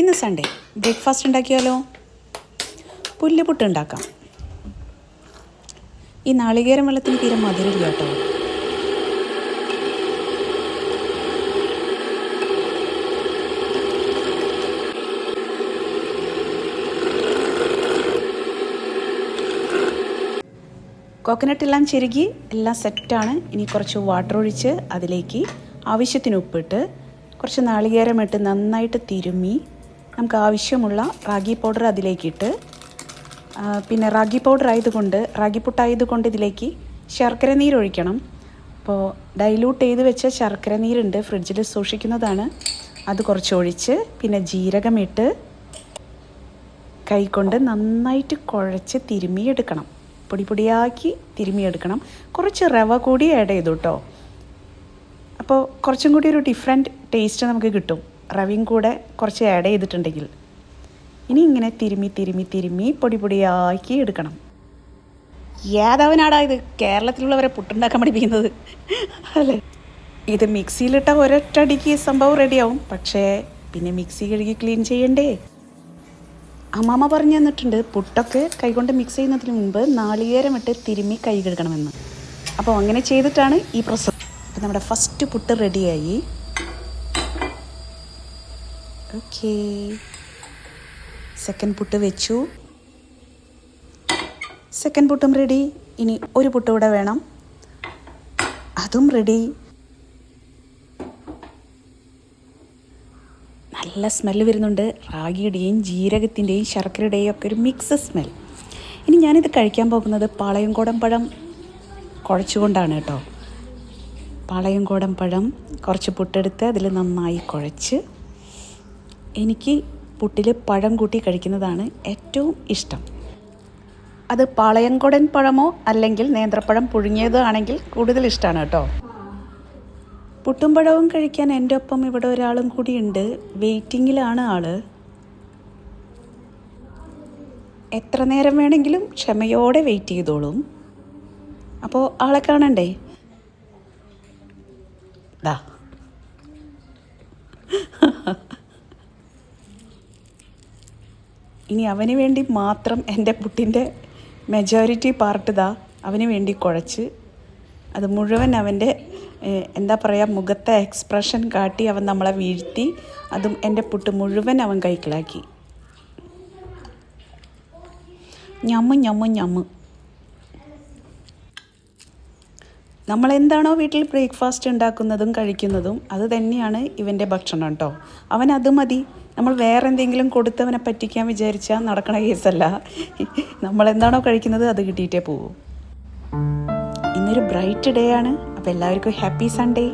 ഇന്ന് Sunday. Breakfast ഉണ്ടാക്കിയാലോ? പുല്ലുപുട്ട് ഉണ്ടാക്കാം. ഈ നാളികേരം വെള്ളത്തിന് തീരെ മധുരമില്ല കേട്ടോ. കോക്കനട്ട് എല്ലാം ചെരുകി എല്ലാം സെറ്റാണ്. ഇനി കുറച്ച് വാട്ടർ ഒഴിച്ച് അതിലേക്ക് ആവശ്യത്തിന് ഉപ്പിട്ട് കുറച്ച് നാളികേരം ഇട്ട് നന്നായിട്ട് തിരുമ്മി നമുക്ക് ആവശ്യമുള്ള റാഗി പൗഡർ അതിലേക്കിട്ട് പിന്നെ റാഗി പൗഡർ ആയതുകൊണ്ട് റാഗി പുട്ടായതുകൊണ്ട് ഇതിലേക്ക് ശർക്കര നീരൊഴിക്കണം അപ്പോൾ ഡൈലൂട്ട് ചെയ്ത് വെച്ച ശർക്കര നീരുണ്ട് ഫ്രിഡ്ജിൽ സൂക്ഷിക്കുന്നതാണ്. അത് കുറച്ച് ഒഴിച്ച് പിന്നെ ജീരകമിട്ട് കൈകൊണ്ട് നന്നായിട്ട് കുഴച്ച് തിരുമിയെടുക്കണം പൊടി പൊടിയാക്കി തിരുമിയെടുക്കണം കുറച്ച് റവ കൂടി ആഡ് ചെയ്തു കേട്ടോ അപ്പോൾ കുറച്ചും കൂടി ഒരു ഡിഫറെന്റ് ടേസ്റ്റ് നമുക്ക് കിട്ടും. റവയും കൂടെ കുറച്ച് ആഡ് ചെയ്തിട്ടുണ്ടെങ്കിൽ ഇനി ഇങ്ങനെ തിരുമ്മി തിരുമ്മി തിരുമ്മി പൊടി പൊടിയാക്കി എടുക്കണം. ഏതവനാടാ ഇത്? കേരളത്തിലുള്ളവരെ പുട്ടുണ്ടാക്കാൻ പഠിപ്പിക്കുന്നത്. അല്ലേ? ഇത് മിക്സിയിലിട്ട ഒരൊറ്റടിക്ക് സംഭവം റെഡിയാവും പക്ഷേ പിന്നെ മിക്സി കഴുകി ക്ലീൻ ചെയ്യണ്ടേ? അമ്മാമ്മ പറഞ്ഞു തന്നിട്ടുണ്ട് പുട്ടൊക്കെ കൈകൊണ്ട് മിക്സ് ചെയ്യുന്നതിന് മുമ്പ് നാളികേരം ഇട്ട് തിരുമ്മി കൈ കഴുകണമെന്ന്. അപ്പോൾ അങ്ങനെ ചെയ്തിട്ടാണ് ഈ പ്രോസസ്സ് അപ്പോൾ നമ്മുടെ ഫസ്റ്റ് പുട്ട് റെഡിയായി ഓക്കേ. സെക്കൻഡ് പുട്ട് വെച്ചു. സെക്കൻഡ് പുട്ടും റെഡി ഇനി ഒരു പുട്ട് കൂടെ വേണം. അതും റെഡി നല്ല സ്മെല്ല് വരുന്നുണ്ട്. റാഗിയുടെയും ജീരകത്തിന്റെയും ശർക്കരയുടെയും ഒക്കെ ഒരു മിക്സ് സ്മെൽ ഇനി ഞാനിത് കഴിക്കാൻ പോകുന്നത് പാളയംകോടൻ പഴം കുഴച്ചുകൊണ്ടാണ് കേട്ടോ. പാളയംകോടൻ പഴം കുറച്ച് പുട്ടെടുത്ത് അതിൽ നന്നായി കുഴച്ച് എനിക്ക് പുട്ടിൽ പഴം കൂട്ടി കഴിക്കുന്നതാണ് ഏറ്റവും ഇഷ്ടം. അത് പാളയംകുടൻ പഴമോ അല്ലെങ്കിൽ നേന്ത്രപ്പഴം പുഴുങ്ങിയതോ ആണെങ്കിൽ കൂടുതൽ ഇഷ്ടമാണ് കേട്ടോ. പുട്ടും പഴവും കഴിക്കാൻ എന്റെ ഒപ്പം ഇവിടെ ഒരാളും കൂടിയുണ്ട് വെയിറ്റിങ്ങിലാണ് ആൾ. എത്ര നേരം വേണമെങ്കിലും ക്ഷമയോടെ വെയിറ്റ് ചെയ്തോളും. അപ്പോൾ ആളെ കാണണ്ടേ? ദാ. ഇനി അവന് വേണ്ടി മാത്രം എന്റെ പുട്ടിന്റെ മെജോറിറ്റി പാർട്ട് ദാ അവന് വേണ്ടി കുഴച്ച്. അത് മുഴുവൻ അവന്റെ എന്താ പറയുക മുഖത്തെ എക്സ്പ്രഷൻ കാട്ടി അവൻ നമ്മളെ വീഴ്ത്തി. അതും എന്റെ പുട്ട് മുഴുവൻ അവൻ കൈക്കിളാക്കി ഞമ്മു ഞമ്മു ഞമ്മു. നമ്മൾ എന്താണോ വീട്ടിൽ ബ്രേക്ക്ഫാസ്റ്റ് ഉണ്ടാക്കുന്നതും കഴിക്കുന്നതും അത് തന്നെയാണ് ഇവന്റെ ഭക്ഷണം കേട്ടോ. അവൻ അത് മതി. നമ്മൾ വേറെ എന്തെങ്കിലും കൊടുത്തവനെ പറ്റിക്കാൻ വിചാരിച്ചാൽ നടക്കണ കേസല്ല. നമ്മൾ എന്താണോ കഴിക്കുന്നത് അത് കിട്ടിയിട്ടേ പോകും ഇന്നൊരു ബ്രൈറ്റ് ഡേ ആണ്. അപ്പോൾ എല്ലാവർക്കും ഹാപ്പി സൺഡേ.